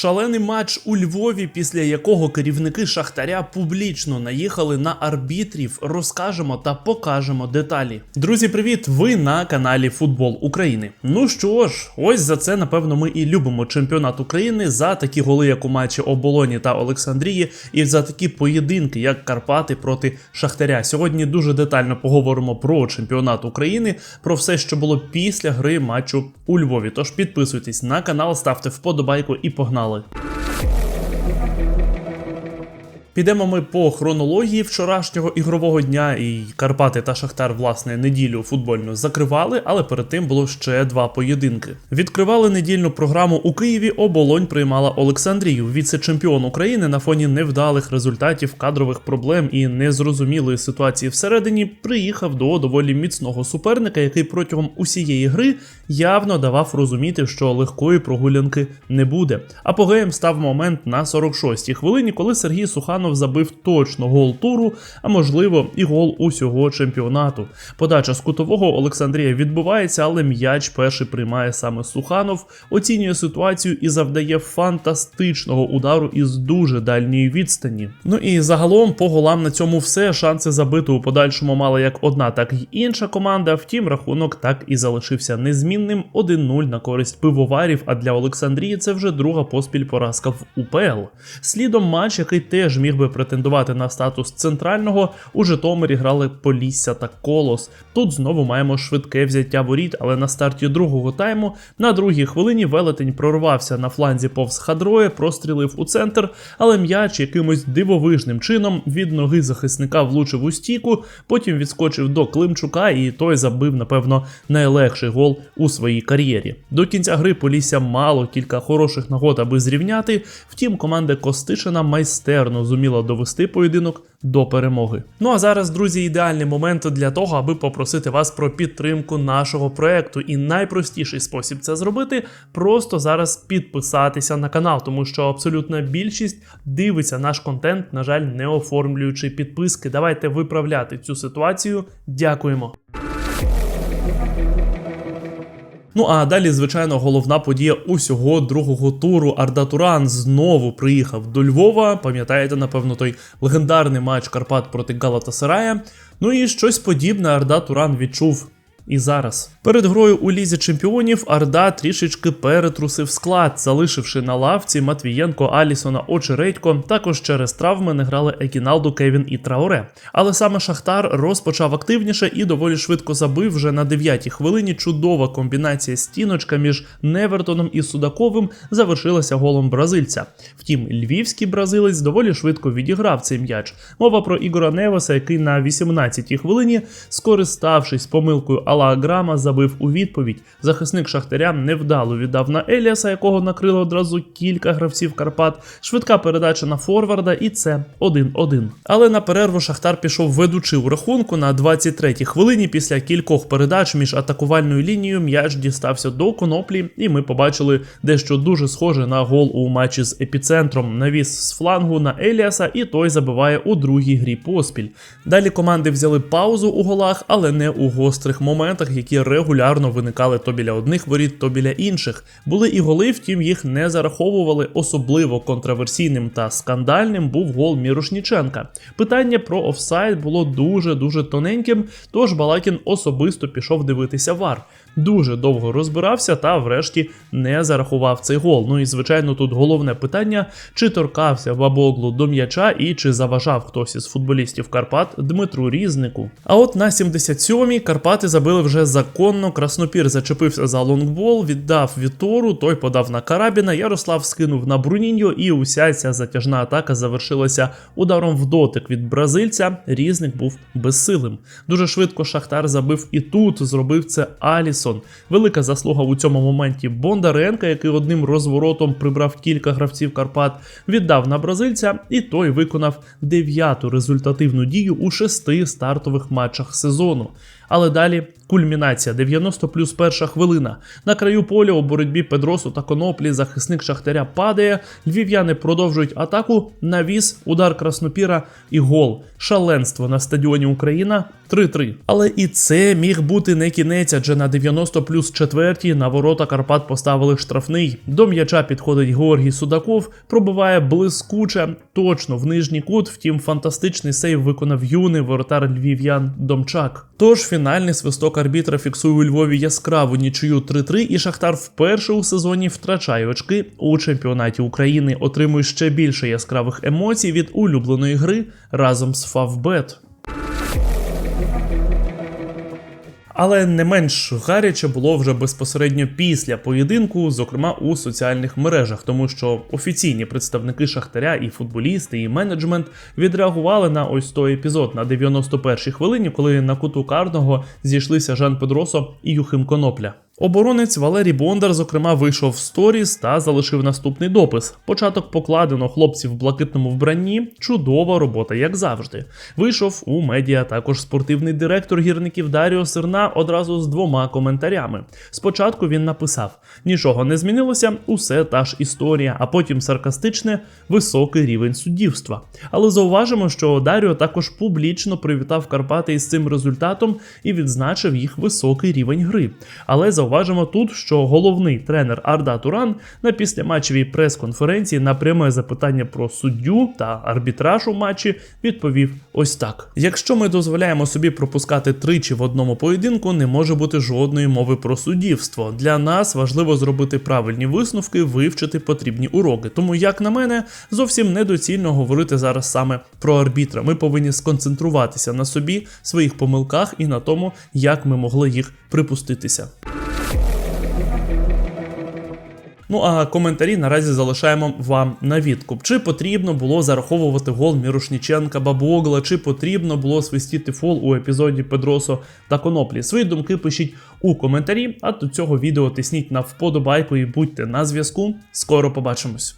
Шалений матч у Львові, після якого керівники Шахтаря публічно наїхали на арбітрів, розкажемо та покажемо деталі. Друзі, привіт! Ви на каналі Футбол України. Ну що ж, ось за це напевно ми і любимо чемпіонат України за такі голи, як у матчі Оболоні та Олександрії, і за такі поєдинки, як Карпати проти Шахтаря. Сьогодні дуже детально поговоримо про чемпіонат України, про все, що було після гри матчу у Львові. Тож підписуйтесь на канал, ставте вподобайку і погнали. Підемо ми по хронології вчорашнього ігрового дня, і Карпати та Шахтар, власне, неділю футбольну закривали, але перед тим було ще два поєдинки. Відкривали недільну програму у Києві. Оболонь приймала Олександрію, віце-чемпіон України на фоні невдалих результатів, кадрових проблем і незрозумілої ситуації всередині. Приїхав до доволі міцного суперника, який протягом усієї гри явно давав розуміти, що легкої прогулянки не буде. Апогеєм став момент на 46-й хвилині, коли Сергій Суханов забив точно гол туру, а можливо і гол усього чемпіонату. Подача з кутового Олександрія відбувається, але м'яч перший приймає саме Суханов, оцінює ситуацію і завдає фантастичного удару із дуже дальньої відстані. Ну і загалом по голам на цьому все. Шанси забити у подальшому мала як одна, так і інша команда. Втім, рахунок так і залишився незмінним 1-0 на користь пивоварів. А для Олександрії це вже друга поспіль поразка в УПЛ. Слідом матч, який теж міг би претендувати на статус центрального, у Житомирі грали Полісся та Колос. Тут знову маємо швидке взяття воріт, але на старті другого тайму на другій хвилині велетень прорвався на фланзі повз Хадроє, прострілив у центр, але м'яч якимось дивовижним чином від ноги захисника влучив у стійку, потім відскочив до Климчука, і той забив, напевно, найлегший гол у своїй кар'єрі. До кінця гри Полісся мало кілька хороших нагод, аби зрівняти. Втім, команда Костишина майстерно зуміла довести поєдинок до перемоги. Ну а зараз, друзі, ідеальний момент для того, аби попросити вас про підтримку нашого проекту. І найпростіший спосіб це зробити просто зараз підписатися на канал, тому що абсолютна більшість дивиться наш контент, на жаль, не оформлюючи підписки. Давайте виправляти цю ситуацію. Дякуємо. Ну а далі, звичайно, головна подія усього другого туру. Арда Туран знову приїхав до Львова. Пам'ятаєте, напевно, той легендарний матч Карпат проти Галатасарая. Ну і щось подібне Арда Туран відчув. І зараз перед грою у лізі чемпіонів Арда трішечки перетрусив склад, залишивши на лавці Матвієнко, Алісона, Очередько. Також через травми не грали Екіналду, Кевін і Траоре. Але саме Шахтар розпочав активніше і доволі швидко забив вже на 9-й хвилині. Чудова комбінація стіночка між Невертоном і Судаковим завершилася голом бразильця. Втім, львівський бразилець доволі швидко відіграв цей м'яч. Мова про Ігора Невеса, який на 18-й хвилині, скориставшись помилкою Алла Грама, забив у відповідь. Захисник Шахтаря невдало віддав на Еліаса, якого накрило одразу кілька гравців Карпат. Швидка передача на Форварда, і це 1-1. Але на перерву Шахтар пішов ведучи у рахунку на 23-й хвилині. Після кількох передач між атакувальною лінією м'яч дістався до коноплі, і ми побачили дещо дуже схоже на гол у матчі з епіцентром. Навіс з флангу на Еліаса, і той забиває у другій грі поспіль. Далі команди взяли паузу у голах, але не у гострих моментах, які регулярно виникали то біля одних воріт, то біля інших. Були і голи, втім їх не зараховували. Особливо контроверсійним та скандальним був гол Мірошніченка. Питання про офсайд було дуже дуже тоненьким, тож Балакін особисто пішов дивитися вар. Дуже довго розбирався та, врешті, не зарахував цей гол. Ну і звичайно, тут головне питання: чи торкався Бабоглу до м'яча і чи заважав хтось із футболістів Карпат Дмитру Різнику. А от на 77-й Карпати забили вже законно. Краснопір зачепився за лонгбол, віддав Вітору, той подав на Карабіна. Ярослав скинув на Бруніньо, і уся ця затяжна атака завершилася ударом в дотик від бразильця. Різник був безсилим. Дуже швидко Шахтар забив і тут зробив це Алісон. Велика заслуга у цьому моменті Бондаренка, який одним розворотом прибрав кілька гравців Карпат, віддав на бразильця, і той виконав дев'яту результативну дію у шести стартових матчах сезону. Але далі кульмінація 90 плюс перша хвилина. На краю поля у боротьбі Педросу та Коноплі захисник Шахтаря падає. Львів'яни продовжують атаку. Навіс, удар Краснопіра і гол. Шаленство на стадіоні Україна 3-3. Але і це міг бути не кінець, адже на 90 плюс четвертій на ворота Карпат поставили штрафний. До м'яча підходить Георгій Судаков, пробиває блискуче, точно в нижній кут. Втім, фантастичний сейв виконав юний воротар львів'ян Домчак. Тож фінальний свисток арбітра фіксує у Львові яскраву нічию 3-3, і Шахтар вперше у сезоні втрачає очки у чемпіонаті України. Отримує ще більше яскравих емоцій від улюбленої гри разом з Фавбет. Але не менш гаряче було вже безпосередньо після поєдинку, зокрема у соціальних мережах, тому що офіційні представники Шахтаря і футболісти, і менеджмент відреагували на ось той епізод на 91-й хвилині, коли на куту карного зійшлися Жан Педросо і Юхим Конопля. Оборонець Валерій Бондар, зокрема, вийшов в сторіс та залишив наступний допис. Початок покладено хлопців в блакитному вбранні. Чудова робота, як завжди. Вийшов у медіа також спортивний директор гірників Даріо Сирна одразу з двома коментарями. Спочатку він написав: нічого не змінилося, усе та ж історія, а потім саркастичне високий рівень суддівства. Але зауважимо, що Даріо також публічно привітав Карпати із цим результатом і відзначив їх високий рівень гри. Але зауважимо тут, що головний тренер Арда Туран на післяматчевій прес-конференції на пряме запитання про суддю та арбітраж у матчі відповів ось так: якщо ми дозволяємо собі пропускати тричі в одному поєдинку, не може бути жодної мови про суддівство. Для нас важливо зробити правильні висновки, вивчити потрібні уроки. Тому, як на мене, зовсім недоцільно говорити зараз саме про арбітра. Ми повинні сконцентруватися на собі, своїх помилках і на тому, як ми могли їх припуститися. Ну а коментарі наразі залишаємо вам на відкуп. Чи потрібно було зараховувати гол Мірошніченка Бабогла, чи потрібно було свистіти фол у епізоді Педросо та Коноплі? Свої думки пишіть у коментарі, а до цього відео тисніть на вподобайку і будьте на зв'язку. Скоро побачимось.